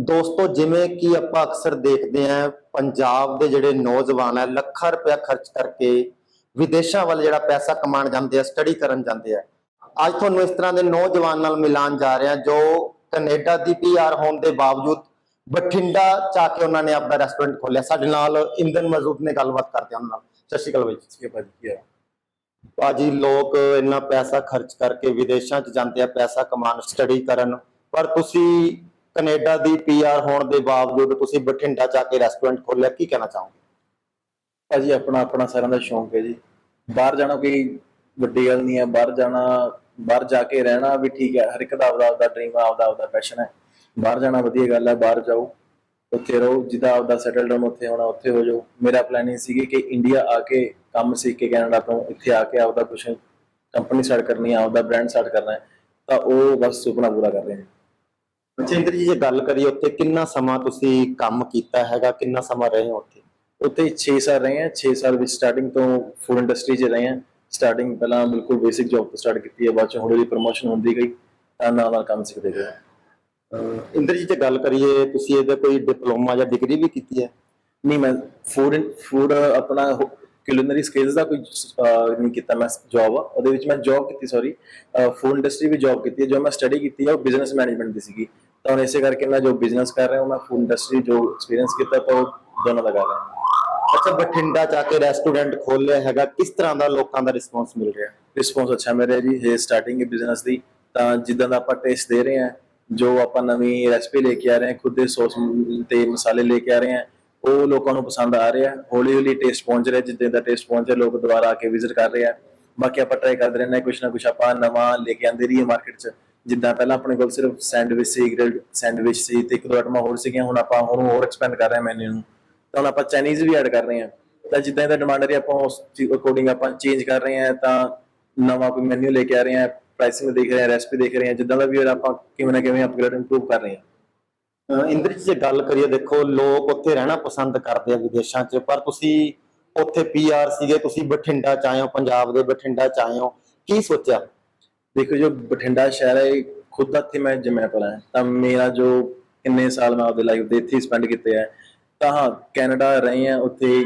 ਦੋਸਤੋ ਜਿਵੇਂ ਕਿ ਆਪਾਂ ਅਕਸਰ ਦੇਖਦੇ ਆਂ ਪੰਜਾਬ ਦੇ ਜਿਹੜੇ ਨੌਜਵਾਨ ਹੈ ਲੱਖਾਂ ਰੁਪਇਆ ਖਰਚ ਕਰਕੇ ਵਿਦੇਸ਼ਾਂ ਵੱਲ ਜਿਹੜਾ ਪੈਸਾ ਕਮਾਉਣ ਜਾਂਦੇ ਆ ਸਟੱਡੀ ਕਰਨ ਜਾਂਦੇ ਆ। ਅੱਜ ਤੁਹਾਨੂੰ ਇਸ ਤਰ੍ਹਾਂ ਦੇ ਨੌਜਵਾਨ ਨਾਲ ਮਿਲਾਨ ਜਾ ਰਹੇ ਆ ਜੋ ਕੈਨੇਡਾ ਦੀ ਪੀਆਰ ਹੋਣ ਦੇ ਬਾਵਜੂਦ ਬਠਿੰਡਾ ਚਾ ਕੇ ਉਹਨਾਂ ਨੇ ਆਪਣਾ ਰੈਸਟੋਰੈਂਟ ਖੋਲਿਆ ਸਾਡੇ ਨਾਲ ਇੰਦਨ ਮਜ਼ਦੂਰ ਨੇ ਗੱਲਬਾਤ ਕਰਦੇ ਆ ਉਹਨਾਂ ਨਾਲ। ਸਤਿ ਸ਼੍ਰੀ ਅਕਾਲ ਬਾਈ ਜੀ। ਭਾਜੀ ਹੈ ਭਾਜੀ ਲੋਕ ਇੰਨਾ ਪੈਸਾ ਖਰਚ ਕਰਕੇ ਵਿਦੇਸ਼ਾਂ 'ਚ ਜਾਂਦੇ ਆ ਪੈਸਾ ਕਮਾਉਣ ਸਟੱਡੀ ਕਰਨ। ਪਰ ਤੁਸੀਂ ਕੈਨੇਡਾ ਦੀ ਪੀਆਰ ਹੋਣ ਦੇ ਬਾਵਜੂਦ ਤੁਸੀਂ ਬਠਿੰਡਾ ਜਾ ਕੇ ਰੈਸਟੋਰੈਂਟ ਖੋਲਿਆ ਕੀ ਕਹਿਣਾ ਚਾਹੋਗੇ? ਭਾਜੀ, ਆਪਣਾ ਆਪਣਾ ਸਾਰਿਆਂ ਦਾ ਸ਼ੌਂਕ ਹੈ ਜੀ। ਬਾਹਰ ਜਾਣਾ ਕੋਈ ਵੱਡੀ ਗੱਲ ਨਹੀਂ ਹੈ। ਬਾਹਰ ਜਾਣਾ, ਬਾਹਰ ਜਾ ਕੇ ਰਹਿਣਾ ਵੀ ਠੀਕ ਹੈ। ਹਰ ਇੱਕ ਦਾ ਆਪਦਾ ਆਪਦਾ ਡ੍ਰੀਮ ਹੈ, ਆਪਦਾ ਆਪਦਾ ਪੈਸ਼ਨ ਹੈ। ਬਾਹਰ ਜਾਣਾ ਵਧੀਆ ਗੱਲ ਹੈ। ਬਾਹਰ ਜਾਓ, ਉੱਥੇ ਰਹੋ। ਜਿੱਦਾਂ ਆਪਦਾ ਸੈਟਲ ਡਾਊਨ ਉੱਥੇ ਹੋਣਾ, ਉੱਥੇ ਹੋ ਜਾਓ। ਮੇਰਾ ਪਲਾਨਿੰਗ ਸੀਗੀ ਕਿ ਇੰਡੀਆ ਆ ਕੇ ਕੰਮ ਸਿੱਖ ਕੇ ਕੈਨੇਡਾ ਤੋਂ ਇੱਥੇ ਆ ਕੇ ਆਪਦਾ ਕੁਝ ਕੰਪਨੀ ਸਟਾਰਟ ਕਰਨੀ ਹੈ, ਆਪਦਾ ਬ੍ਰਾਂਡ ਸਟਾਰਟ ਕਰਨਾ ਹੈ। ਤਾਂ ਉਹ ਬਸ ਸੁਪਨਾ ਪੂਰਾ ਕਰ ਰਹੇ ਹਾਂ ਇੰਦਰ ਜੀ ਜੇ ਗੱਲ ਕਰੀਏ ਉੱਥੇ ਕਿੰਨਾ ਸਮਾਂ ਤੁਸੀਂ ਕੰਮ ਕੀਤਾ ਹੈਗਾ ਕਿੰਨਾ ਸਮਾਂ ਰਹੇ ਹੋ ਉੱਥੇ? ਉੱਥੇ 6 ਸਾਲ ਰਹੇ ਹਾਂ 6 ਸਾਲ ਵਿੱਚ ਸਟਾਰਟਿੰਗ ਤੋਂ ਫੂਡ ਇੰਡਸਟਰੀ 'ਚ ਰਹੇ ਹਾਂ। ਸਟਾਰਟਿੰਗ ਪਹਿਲਾਂ ਬਿਲਕੁਲ ਬੇਸਿਕ ਜੌਬ ਤੋਂ ਸਟਾਰਟ ਕੀਤੀ ਹੈ ਬਾਅਦ ਚ ਹੌਲੀ ਹੌਲੀ ਪ੍ਰਮੋਸ਼ਨ ਹੁੰਦੀ ਗਈ ਤਾਂ ਨਾਲ ਨਾਲ ਕੰਮ ਸਿੱਖਦੇ ਗਏ। ਇੰਦਰ ਜੀ ਜੇ ਗੱਲ ਕਰੀਏ ਤੁਸੀਂ ਇਹਦਾ ਕੋਈ ਡਿਪਲੋਮਾ ਜਾਂ ਡਿਗਰੀ ਵੀ ਕੀਤੀ ਹੈ? ਨਹੀਂ ਮੈਂ ਫੂਡ ਫੂਡ ਆਪਣਾ ਕੁਲਿਨਰੀ ਸਕਿੱਲਸ ਦਾ ਕੋਈ ਨਹੀਂ ਕੀਤਾ ਮੈਂ ਜੌਬ ਉਹਦੇ ਵਿੱਚ ਮੈਂ ਜੌਬ ਕੀਤੀ ਸੌਰੀ ਫੂਡ ਇੰਡਸਟਰੀ ਵੀ ਜੌਬ ਕੀਤੀ ਹੈ। ਜੋ ਮੈਂ ਸਟੱਡੀ ਕੀਤੀ ਹੈ ਉਹ ਬਿਜ਼ਨਸ ਮੈਨੇਜਮੈਂਟ ਦੀ ਸੀਗੀ। ਤਾਂ ਇਸੇ ਕਰਕੇ ਮੈਂ ਜੋ ਬਿਜ਼ਨਸ ਕਰ ਰਿਹਾ ਹਾਂ ਮੈਂ ਫੂਡ ਇੰਡਸਟਰੀ ਜੋ ਐਕਸਪੀਰੀਅੰਸ ਕੀਤਾ, ਤਾਂ ਉਹ ਦੋਨੋਂ ਦਾ ਕਰ ਰਿਹਾ। ਹਾਂ ਅੱਛਾ, ਬਠਿੰਡਾ ਜਾ ਕੇ ਰੈਸਟੋਰੈਂਟ ਖੋਲ੍ਹਿਆ ਹੈਗਾ, ਕਿਸ ਤਰ੍ਹਾਂ ਦਾ ਲੋਕਾਂ ਦਾ ਰਿਸਪੌਂਸ ਮਿਲ ਰਿਹਾ? ਰਿਸਪੌਂਸ ਅੱਛਾ ਮਿਲ ਰਿਹਾ ਜੀ, ਇਹ ਸਟਾਰਟਿੰਗ ਹੈ ਬਿਜ਼ਨਸ ਦੀ। ਤਾਂ ਜਿੱਦਾਂ ਦਾ ਆਪਾਂ ਟੇਸਟ ਦੇ ਰਹੇ ਹਾਂ, ਜੋ ਆਪਾਂ ਨਵੀਂ ਰੈਸਪੀ ਲੈ ਕੇ ਆ ਰਹੇ ਹਾਂ, ਖੁਦ ਦੇ ਸੌਸ ਤੇ ਮਸਾਲੇ ਲੈ ਕੇ ਆ ਰਹੇ ਹਾਂ, ਉਹ ਲੋਕਾਂ ਨੂੰ ਪਸੰਦ ਆ ਰਿਹਾ। ਹੌਲੀ ਹੌਲੀ ਟੇਸਟ ਪਹੁੰਚ ਰਿਹਾ, ਜਿੱਦਾਂ ਦਾ ਟੇਸਟ ਪਹੁੰਚ ਰਿਹਾ, ਲੋਕ ਦੁਬਾਰਾ ਆ ਕੇ ਵਿਜ਼ਿਟ ਕਰ ਰਹੇ ਆ। ਬਾਕੀ ਆਪਾਂ ਟਰਾਈ ਕਰਦੇ ਰਹਿੰਦੇ ਹਾਂ, ਕੁਛ ਨਾ ਕੁਛ ਆਪਾਂ ਨਵਾਂ ਲੈ ਕੇ ਆਂਦੇ ਰਹੀਏ ਮਾਰਕੀਟ 'ਚ। ਜਿੱਦਾਂ ਪਹਿਲਾਂ ਆਪਣੇ ਕੋਲ ਸਿਰਫ ਸੈਂਡਵਿਚ ਸੀ, ਗ੍ਰਿਲਡ ਸੈਂਡਵਿਚ ਸੀ ਤੇ ਇੱਕ ਦੋ ਆਈਟਮਾਂ ਹੋਰ ਸੀਗੀਆਂ, ਹੁਣ ਆਪਾਂ ਹੁਣ ਹੋਰ ਐਕਸਪੈਂਡ ਕਰ ਰਹੇ ਹਾਂ ਮੈਨੂ ਨੂੰ। ਤਾਂ ਹੁਣ ਆਪਾਂ ਚਾਈਨੀਜ਼ ਵੀ ਐਡ ਕਰ ਰਹੇ ਹਾਂ। ਤਾਂ ਜਿੱਦਾਂ ਇਹਦਾ ਡਿਮਾਂਡ ਰਹੀ, ਆਪਾਂ ਉਸ ਅਕੋਰਡਿੰਗ ਆਪਾਂ ਚੇਂਜ ਕਰ ਰਹੇ ਹਾਂ, ਤਾਂ ਨਵਾਂ ਕੋਈ ਮੈਨੂ ਲੈ ਕੇ ਆ ਰਹੇ ਹਾਂ ਪ੍ਰਾਈਸਿੰਗ ਦੇਖ ਰਹੇ ਹਾਂ ਰੈਸਪੀ ਦੇਖ ਰਹੇ ਹਾਂ, ਜਿੱਦਾਂ ਦਾ ਵੀ ਆਪਾਂ ਕਿਵੇਂ ਨਾ ਕਿਵੇਂ ਅਪਗ੍ਰੇਡ ਇੰਪਰੂਵ ਕਰ ਰਹੇ ਹਾਂ। ਇੰਦਰ ਜੀ, ਜੇ ਗੱਲ ਕਰੀਏ, ਦੇਖੋ, ਲੋਕ ਉੱਥੇ ਰਹਿਣਾ ਪਸੰਦ ਕਰਦੇ ਆ ਵਿਦੇਸ਼ਾਂ 'ਚ, ਪਰ ਤੁਸੀਂ ਉੱਥੇ ਪੀਆਰ ਸੀਗੇ, ਤੁਸੀਂ ਬਠਿੰਡਾ ਚ ਆਏ ਹੋ, ਪੰਜਾਬ ਦੇ ਬਠਿੰਡਾ ਚ ਆਏ ਹੋ, ਕੀ ਸੋਚਿਆ? ਦੇਖੋ ਜੋ ਬਠਿੰਡਾ ਸ਼ਹਿਰ ਹੈ, ਇਹ ਖੁਦ ਦਾ ਇੱਥੇ ਮੈਂ ਜੰਮਿਆ ਪਲਾ ਹੈ। ਤਾਂ ਮੇਰਾ ਜੋ ਕਿੰਨੇ ਸਾਲ ਮੈਂ ਆਪਦੇ ਲਾਈਫ ਦੇ ਇੱਥੇ ਸਪੈਂਡ ਕੀਤੇ ਹੈ ਤਾਂ ਹਾਂ, ਕੈਨੇਡਾ ਰਹੇ ਆ, ਉੱਥੇ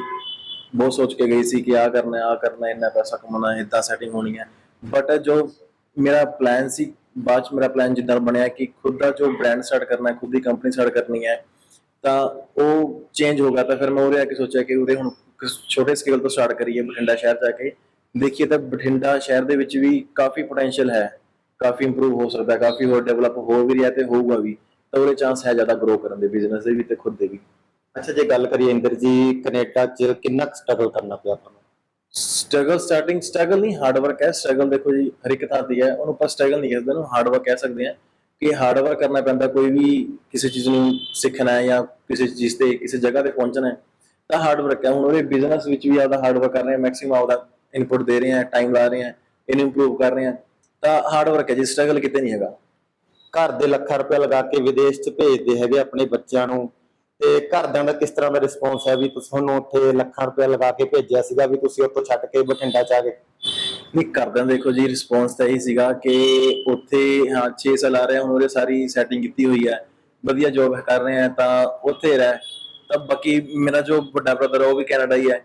ਬਹੁਤ ਸੋਚ ਕੇ ਗਈ ਸੀ ਕਿ ਆ ਕਰਨਾ ਆ ਕਰਨਾ, ਇੰਨਾ ਪੈਸਾ ਕਮਾਉਣਾ ਹੈ ਇਦਾਂ ਸੈਟਿੰਗ ਹੋਣੀ ਹੈ ਬਟ ਜੋ ਮੇਰਾ ਪਲਾਨ ਸੀ, ਬਾਅਦ ਚ ਮੇਰਾ ਪਲਾਨ ਜਿੱਦਾਂ ਬਣਿਆ ਕਿ ਖੁਦ ਦਾ ਜੋ ਬ੍ਰਾਂਡ ਸਟਾਰਟ ਕਰਨਾ ਹੈ ਖੁਦ ਦੀ ਕੰਪਨੀ ਸਟਾਰਟ ਕਰਨੀ ਹੈ ਤਾਂ ਉਹ ਚੇਂਜ ਹੋ ਗਿਆ। ਤਾਂ ਫਿਰ ਮੈਂ ਉਹਦੇ ਆ ਕੇ ਸੋਚਿਆ ਕਿ ਉਹਦੇ ਹੁਣ ਛੋਟੇ ਸਕੇਲ ਤੋਂ ਸਟਾਰਟ ਕਰੀਏ ਬਠਿੰਡਾ ਸ਼ਹਿਰ ਜਾ ਕੇ। ਦੇਖੀਏ ਤਾਂ ਬਠਿੰਡਾ ਸ਼ਹਿਰ ਦੇ ਵਿੱਚ ਵੀ ਕਾਫੀ ਪੋਟੈਂਸ਼ੀਅਲ ਹੈ, ਕਾਫੀ ਇੰਪਰੂਵ ਹੋ ਸਕਦਾ ਹੈ ਕਾਫੀ ਹੋਰ ਡਿਵੈਲਪ ਹੋ ਵੀ ਰਿਹਾ ਤੇ ਹੋਊਗਾ ਵੀ, ਤਾਂ ਉਹਦੇ ਚਾਂਸ ਹੈ ਜ਼ਿਆਦਾ ਗਰੋ ਕਰਨ ਦੇ ਬਿਜ਼ਨਸ ਦੇ ਵੀ ਤੇ ਖੁਦ ਦੇ ਵੀ। ਅੱਛਾ, ਜੇ ਗੱਲ ਕਰੀਏ ਇੰਦਰ ਜੀ, ਕੈਨੇਡਾ 'ਚ ਕਿੰਨਾ ਸਟਰਗਲ ਕਰਨਾ ਪਿਆ ਤੁਹਾਨੂੰ ਸਟਰਗਲ ਸਟਾਰਟਿੰਗ ਸਟਰਗਲ ਨਹੀਂ ਹਾਰਡ ਵਰਕ ਹੈ ਸਟਰਗਲ ਦੇਖੋ ਜੀ, ਹਰ ਇੱਕ ਥਾਂ ਦੀ ਹੈ ਉਹਨੂੰ ਆਪਾਂ ਸਟਰਗਲ ਨਹੀਂ ਕਹਿੰਦੇ, ਉਹਨੂੰ ਹਾਰਡ ਵਰਕ ਕਹਿ ਸਕਦੇ ਹਾਂ। ਕਿ ਹਾਰਡ ਵਰਕ ਕਰਨਾ ਪੈਂਦਾ, ਕੋਈ ਵੀ ਕਿਸੇ ਚੀਜ਼ ਨੂੰ ਸਿੱਖਣਾ ਹੈ ਜਾਂ ਕਿਸੇ ਚੀਜ਼ ਤੇ, ਕਿਸੇ ਜਗ੍ਹਾ ਤੇ ਪਹੁੰਚਣਾ ਹੈ, ਤਾਂ ਹਾਰਡ ਵਰਕ ਹੈ। ਹੁਣ ਉਹਦੇ ਬਿਜ਼ਨਸ ਵਿੱਚ ਵੀ ਆਦਾ ਹਾਰਡ ਵਰਕ ਕਰ ਰਹੇ ਹਾਂ ਮੈਕਸਿਮਮ ਆਪਦਾ ਇਨਪੁਟ ਦੇ ਰਹੇ ਹਾਂ ਟਾਈਮ ਲਾ ਰਹੇ ਹਾਂ, ਇਹਨੂੰ ਇੰਪਰੂਵ ਕਰ ਰਹੇ ਹਾਂ, ਤਾਂ ਹਾਰਡ ਵਰਕ ਹੈ ਜੀ ਸਟਰਗਲ ਕਿਤੇ ਨਹੀਂ ਹੈਗਾ। ਘਰ ਦੇ ਲੱਖਾਂ ਰੁਪਏ ਲਗਾ ਕੇ ਵਿਦੇਸ਼ 'ਚ ਭੇਜਦੇ ਹੈਗੇ ਆਪਣੇ ਬੱਚਿਆਂ ਨੂੰ, ਤੇ ਘਰਦਿਆਂ ਦਾ ਕਿਸ ਤਰ੍ਹਾਂ ਦਾ ਰਿਸਪੌਂਸ ਹੈ ਵੀ ਤੁਹਾਨੂੰ ਉੱਥੇ ਲੱਖਾਂ ਰੁਪਏ ਲਗਾ ਕੇ ਭੇਜਿਆ ਸੀਗਾ ਵੀ ਤੁਸੀਂ ਉੱਥੋਂ ਛੱਡ ਕੇ ਬਠਿੰਡਾ 'ਚ ਆ ਗਏ? ਨਹੀਂ ਕਰਦਿਆਂ ਦੇਖੋ ਜੀ ਰਿਸਪੌਂਸ ਤਾਂ ਇਹੀ ਸੀਗਾ ਕਿ ਉੱਥੇ, ਹਾਂ 6 ਸਾਲ ਆ ਰਹੇ ਹੁਣ ਉਹਦੇ ਸਾਰੀ ਸੈਟਿੰਗ ਕੀਤੀ ਹੋਈ ਹੈ, ਵਧੀਆ ਜੋਬ ਕਰ ਰਹੇ ਆ ਤਾਂ ਉੱਥੇ ਰਹਿ। ਤਾਂ ਬਾਕੀ ਮੇਰਾ ਜੋ ਵੱਡਾ ਬ੍ਰਦਰ ਉਹ ਵੀ ਕੈਨੇਡਾ ਹੀ ਹੈ।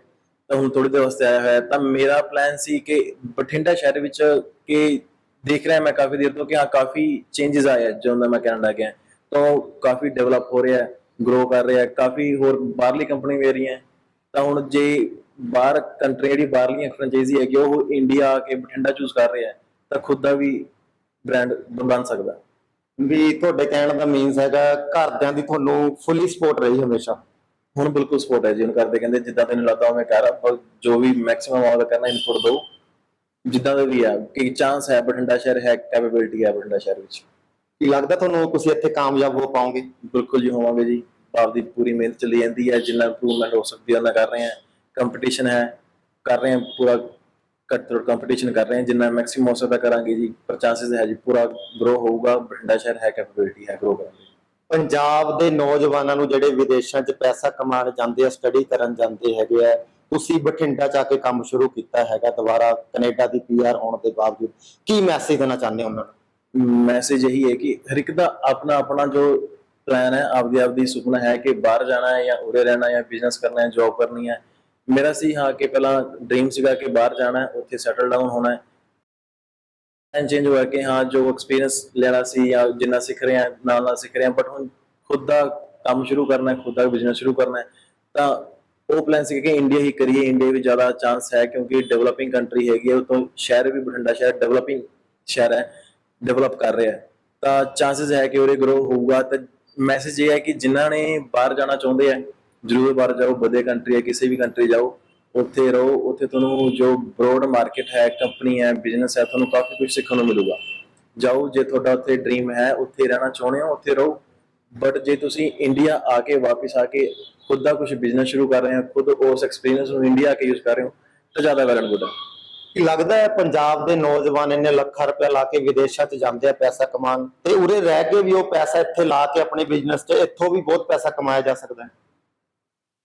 ਤਾਂ ਹੁਣ ਥੋੜੀ ਦੇਰ ਵਾਸਤੇ ਆਇਆ ਹੋਇਆ ਹੈ। ਤਾਂ ਮੇਰਾ ਪਲਾਨ ਸੀ ਕਿ ਬਠਿੰਡਾ ਸ਼ਹਿਰ ਵਿੱਚ ਕਿ ਦੇਖ ਰਿਹਾ ਮੈਂ ਕਾਫੀ ਦੇਰ ਤੋਂ ਕਿ ਹਾਂ, ਕਾਫੀ ਚੇਂजेस ਆਏ ਹੈ ਜਦੋਂ ਦਾ ਮੈਂ ਕੈਨੇਡਾ ਗਿਆ ਤਾਂ ਉਹ ਕਾਫੀ ਡਿਵੈਲਪ ਹੋ ਰਿਹਾ ਹੈ ਗਰੋ ਕਰ ਰਿਹਾ ਹੈ, ਕਾਫੀ ਹੋਰ ਬਾਹਰਲੀ ਕੰਪਨੀ ਵੀ ਆ ਰਹੀਆਂ ਹੈ। ਤਾਂ ਹੁਣ ਜੇ ਬਾਹਰ ਕੰਟਰੀ ਜਿਹੜੀ ਬਾਹਰਲੀਆਂ ਫਰੈਂਚਾਈਜ਼ੀ ਹੈਗੀ ਆ ਉਹ ਇੰਡੀਆ ਆ ਕੇ ਬਠਿੰਡਾ ਚੂਜ਼ ਕਰ ਰਿਹਾ ਹੈ, ਤਾਂ ਖੁਦ ਦਾ ਵੀ ਬ੍ਰਾਂਡ ਬਣ ਸਕਦਾ ਵੀ ਤੁਹਾਡੇ ਕਹਿਣ ਦਾ ਮੀਨਸ ਹੈਗਾ, ਘਰਦਿਆਂ ਦੀ ਤੁਹਾਨੂੰ ਫੁੱਲੀ ਸਪੋਰਟ ਰਹੀ ਹਮੇਸ਼ਾ ਹੁਣ ਬਿਲਕੁਲ ਸਪੋਰਟ ਹੈ ਜੀ। ਉਹਨੂੰ ਕਰਦੇ ਕਹਿੰਦੇ ਜਿੱਦਾਂ ਤੈਨੂੰ ਲੱਗਦਾ ਉਵੇਂ ਕਰ ਪਰ ਜੋ ਵੀ ਮੈਕਸਿਮਮ ਆਉਂਦਾ ਕਰਨਾ ਇਨਪੁਟ ਦੋ ਜਿੱਦਾਂ ਦਾ ਵੀ ਆ ਕਿ ਚਾਂਸ ਹੈ ਬਠਿੰਡਾ ਸ਼ਹਿਰ ਹੈ ਕੈਪੇਬਿਲਿਟੀ ਹੈ ਬਠਿੰਡਾ ਸ਼ਹਿਰ ਵਿੱਚ। ਕੀ ਲੱਗਦਾ ਤੁਹਾਨੂੰ ਤੁਸੀਂ ਇੱਥੇ ਕਾਮਯਾਬ ਹੋ ਪਾਓਗੇ? ਬਿਲਕੁਲ ਜੀ ਹੋਵਾਂਗੇ ਜੀ। ਆਪਦੀ ਪੂਰੀ ਮਿਹਨਤ ਚੱਲੀ ਜਾਂਦੀ ਹੈ ਜਿੰਨਾ ਇੰਪਰੂਵਮੈਂਟ ਹੋ ਸਕਦੀ ਹੈ ਉਹਨਾਂ ਕਰ ਰਹੇ ਹਾਂ। ਕੰਪੀਟੀਸ਼ਨ ਹੈ ਕਰ ਰਹੇ ਹਾਂ ਪੂਰਾ ਕੱਟ ਕੰਪੀਟੀਸ਼ਨ ਕਰ ਰਹੇ ਹਾਂ। ਜਿੰਨਾ ਮੈਕਸਿਮਮ ਹੋ ਸਕਦਾ ਕਰਾਂਗੇ ਜੀ। ਪਰ ਚਾਂਸਸ ਹੈ ਜੀ ਪੂਰਾ ਗਰੋ ਹੋਊਗਾ। ਬਠਿੰਡਾ ਸ਼ਹਿਰ ਹੈ ਕੈਪੇਬਿਲਿਟੀ ਹੈ ਗਰੋ ਕਰਨ ਦੀ ਪੰਜਾਬ ਦੇ ਨੌਜਵਾਨਾਂ ਨੂੰ ਜਿਹੜੇ ਵਿਦੇਸ਼ਾਂ 'ਚ ਪੈਸਾ ਕਮਾਉਣ ਜਾਂਦੇ ਆ ਸਟੱਡੀ ਕਰਨ ਜਾਂਦੇ ਹੈਗੇ ਆ, ਤੁਸੀਂ ਬਠਿੰਡਾ 'ਚ ਆ ਕੇ ਕੰਮ ਸ਼ੁਰੂ ਕੀਤਾ ਹੈਗਾ ਦੁਬਾਰਾ ਕੈਨੇਡਾ ਦੀ ਪੀਆਰ ਆਉਣ ਦੇ ਬਾਵਜੂਦ, ਕੀ ਮੈਸੇਜ ਦੇਣਾ ਚਾਹੁੰਦੇ ਹੋ ਉਹਨਾਂ ਨੂੰ? ਮੈਸੇਜ ਇਹੀ ਹੈ ਕਿ ਹਰ ਇੱਕ ਦਾ ਆਪਣਾ ਆਪਣਾ ਜੋ ਪਲਾਨ ਹੈ, ਆਪਦੀ ਆਪਦੀ ਸੁਪਨਾ ਹੈ ਕਿ ਬਾਹਰ ਜਾਣਾ ਹੈ ਜਾਂ ਉਰੇ ਰਹਿਣਾ ਜਾਂ ਬਿਜ਼ਨਸ ਕਰਨਾ ਹੈ ਜੌਬ ਕਰਨੀ ਹੈ। ਮੇਰਾ ਸੀ ਹਾਂ ਕਿ ਪਹਿਲਾਂ ਡ੍ਰੀਮ ਸੀਗਾ ਕਿ ਬਾਹਰ ਜਾਣਾ ਹੈ, ਉੱਥੇ ਸੈਟਲ ਡਾਊਨ ਹੋਣਾ ਹੈ। ਐਂਡ ਚੇਂਜ ਹੋਇਆ ਕਿ ਹਾਂ, ਜੋ ਐਕਸਪੀਰੀਅੰਸ ਲੈਣਾ ਸੀ ਜਾਂ ਜਿੰਨਾ ਸਿੱਖ ਰਹੇ ਹਾਂ, ਨਾਲ ਨਾਲ ਸਿੱਖ ਰਹੇ ਹਾਂ ਬਟ ਹੁਣ ਖੁਦ ਦਾ ਕੰਮ ਸ਼ੁਰੂ ਕਰਨਾ ਹੈ ਖੁਦ ਦਾ ਬਿਜ਼ਨਸ ਸ਼ੁਰੂ ਕਰਨਾ ਹੈ, ਤਾਂ ਉਹ ਪਲਾਨ ਸੀ ਕਿ ਇੰਡੀਆ ਹੀ ਕਰੀਏ। ਇੰਡੀਆ ਵੀ ਜ਼ਿਆਦਾ ਚਾਂਸ ਹੈ ਕਿਉਂਕਿ ਡਿਵੈਲਪਿੰਗ ਕੰਟਰੀ ਹੈਗੀ ਹੈ ਉਤੋਂ ਸ਼ਹਿਰ ਵੀ ਬਠਿੰਡਾ ਸ਼ਹਿਰ ਡਿਵੈਲਪਿੰਗ ਸ਼ਹਿਰ ਹੈ ਡਿਵੈਲਪ ਕਰ ਰਿਹਾ ਹੈ। ਤਾਂ ਚਾਂਸਸ ਹੈ ਕਿ ਉਹਦੇ ਗਰੋ ਹੋਊਗਾ। ਤਾਂ ਮੈਸੇਜ ਇਹ ਹੈ ਕਿ ਜਿਨ੍ਹਾਂ ਨੇ ਬਾਹਰ ਜਾਣਾ ਚਾਹੁੰਦੇ ਆ ਜ਼ਰੂਰ ਬਾਹਰ ਜਾਓ, ਵਧੀਆ ਕੰਟਰੀ ਹੈ, ਕਿਸੇ ਵੀ ਕੰਟਰੀ ਜਾਓ। ਉੱਥੇ ਰਹੋ ਉੱਥੇ ਤੁਹਾਨੂੰ ਜੋ ਬ੍ਰੋਡ ਮਾਰਕੀਟ ਹੈ ਕੰਪਨੀ ਹੈ ਬਿਜ਼ਨਸ ਹੈ ਤੁਹਾਨੂੰ ਕਾਫੀ ਕੁਝ ਸਿੱਖਣ ਨੂੰ ਮਿਲੂਗਾ। ਜਾਓ ਜੇ ਤੁਹਾਡਾ ਉੱਥੇ ਡ੍ਰੀਮ ਹੈ ਉੱਥੇ ਰਹਿਣਾ ਚਾਹੁੰਦੇ ਹੋ ਉੱਥੇ ਰਹੋ। ਬਟ ਜੇ ਤੁਸੀਂ ਇੰਡੀਆ ਆ ਕੇ ਵਾਪਸ ਆ ਕੇ ਖੁਦ ਦਾ ਕੁਝ ਬਿਜ਼ਨਸ ਸ਼ੁਰੂ ਕਰ ਰਹੇ ਹੋ ਖੁਦ ਉਸ ਐਕਸਪੀਰੀਅੰਸ ਨੂੰ ਇੰਡੀਆ ਆ ਕੇ ਯੂਜ਼ ਕਰ ਰਹੇ ਹੋ ਤਾਂ ਜ਼ਿਆਦਾ ਵੈਲ ਗੁੱਡ ਹੈ। ਕੀ ਲੱਗਦਾ ਹੈ ਪੰਜਾਬ ਦੇ ਨੌਜਵਾਨ ਇੰਨੇ ਲੱਖਾਂ ਰੁਪਏ ਲਾ ਕੇ ਵਿਦੇਸ਼ਾਂ 'ਚ ਜਾਂਦੇ ਆ ਪੈਸਾ ਕਮਾਉਣ? ਤੇ ਉਰੇ ਰਹਿ ਕੇ ਵੀ ਉਹ ਪੈਸਾ ਇੱਥੇ ਲਾ ਕੇ ਆਪਣੇ ਬਿਜ਼ਨਸ 'ਚ ਇੱਥੋਂ ਵੀ ਬਹੁਤ ਪੈਸਾ ਕਮਾਇਆ ਜਾ ਸਕਦਾ ਹੈ?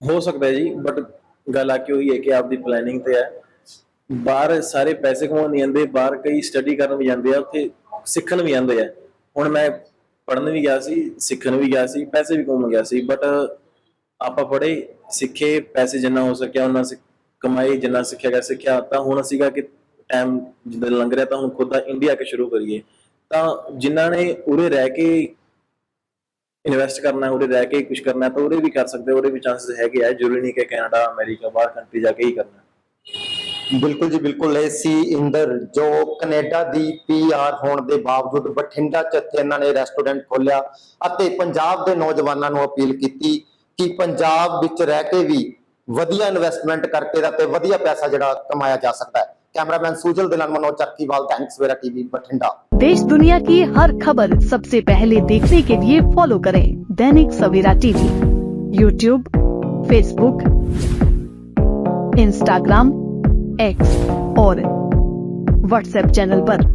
ਹੋ ਸਕਦਾ ਹੈ ਜੀ ਬਟ ਗੱਲ ਆ ਕੇ ਹੋਈ ਹੈ ਕਿ ਆਪਦੀ ਪਲੈਨਿੰਗ ਤੇ ਹੈ। ਬਾਹਰ ਸਾਰੇ ਪੈਸੇ ਕਮਾਉਣ ਨਹੀਂ ਜਾਂਦੇ, ਬਾਹਰ ਕਈ ਸਟੱਡੀ ਕਰਨ ਵੀ ਜਾਂਦੇ ਆ, ਉੱਥੇ ਸਿੱਖਣ ਵੀ ਜਾਂਦੇ ਆ। ਹੁਣ ਮੈਂ ਪੜ੍ਹਨ ਵੀ ਗਿਆ ਸੀ, ਸਿੱਖਣ ਵੀ ਗਿਆ ਸੀ, ਪੈਸੇ ਵੀ ਕਮਾਉਣ ਗਿਆ ਸੀ ਬਟ ਆਪਾਂ ਪੜ੍ਹੇ, ਸਿੱਖੇ, ਪੈਸੇ ਜਿੰਨਾ ਹੋ ਸਕਿਆ ਉਹਨਾਂ ਸਿ- ਕਮਾਏ, ਜਿੰਨਾ ਸਿੱਖਿਆ ਗਿਆ ਸਿੱਖਿਆ, ਤਾਂ ਹੁਣ ਸੀਗਾ ਕਿ ਟਾਈਮ ਜਿੱਦਾਂ ਲੰਘ ਰਿਹਾ, ਤਾਂ ਹੁਣ ਖੁਦ ਦਾ ਇੰਡੀਆ ਕੇ ਸ਼ੁਰੂ ਕਰੀਏ। ਤਾਂ ਜਿਨ੍ਹਾਂ ਨੇ ਉਰੇ ਰਹਿ ਕੇ ਇਨਵੈਸਟ ਕਰਨਾ ਹੈ ਉਹਦੇ ਰਹਿ ਕੇ ਕੁਝ ਕਰਨਾ, ਤਾਂ ਉਹਦੇ ਵੀ ਕਰ ਸਕਦੇ, ਉਹਦੇ ਵੀ ਚਾਂਸਸ ਹੈਗੇ ਆ, ਜ਼ਰੂਰੀ ਨਹੀਂ ਕਿ ਕੈਨੇਡਾ, ਅਮਰੀਕਾ, ਬਾਹਰ ਕੰਟਰੀ ਜਾ ਕੇ ਹੀ ਕਰਨਾ। ਬਿਲਕੁਲ ਜੀ, ਬਿਲਕੁਲ ਇਹ ਸੀ ਇੰਦਰ, ਜੋ ਕੈਨੇਡਾ ਦੀ ਪੀਆਰ ਹੋਣ ਦੇ ਬਾਵਜੂਦ ਬਠਿੰਡਾ 'ਚ ਇੱਥੇ ਇਹਨਾਂ ਨੇ ਰੈਸਟੋਰੈਂਟ ਖੋਲਿਆ ਅਤੇ ਪੰਜਾਬ ਦੇ ਨੌਜਵਾਨਾਂ ਨੂੰ ਅਪੀਲ ਕੀਤੀ ਕਿ ਪੰਜਾਬ ਵਿੱਚ ਰਹਿ ਕੇ ਵੀ ਵਧੀਆ ਇਨਵੈਸਟਮੈਂਟ ਕਰਕੇ ਦਾ ਤੇ ਵਧੀਆ ਪੈਸਾ ਜਿਹੜਾ ਕਮਾਇਆ ਜਾ ਸਕਦਾ ਹੈ। कैमरामैन सुजल दिलन, मनोज चक्कीवाल थैंक्स वेरा टीवी बठिंडा। देश दुनिया की हर खबर सबसे पहले देखने के लिए फॉलो करें Dainik Savera TV YouTube Facebook Instagram X और व्हाट्सएप चैनल पर।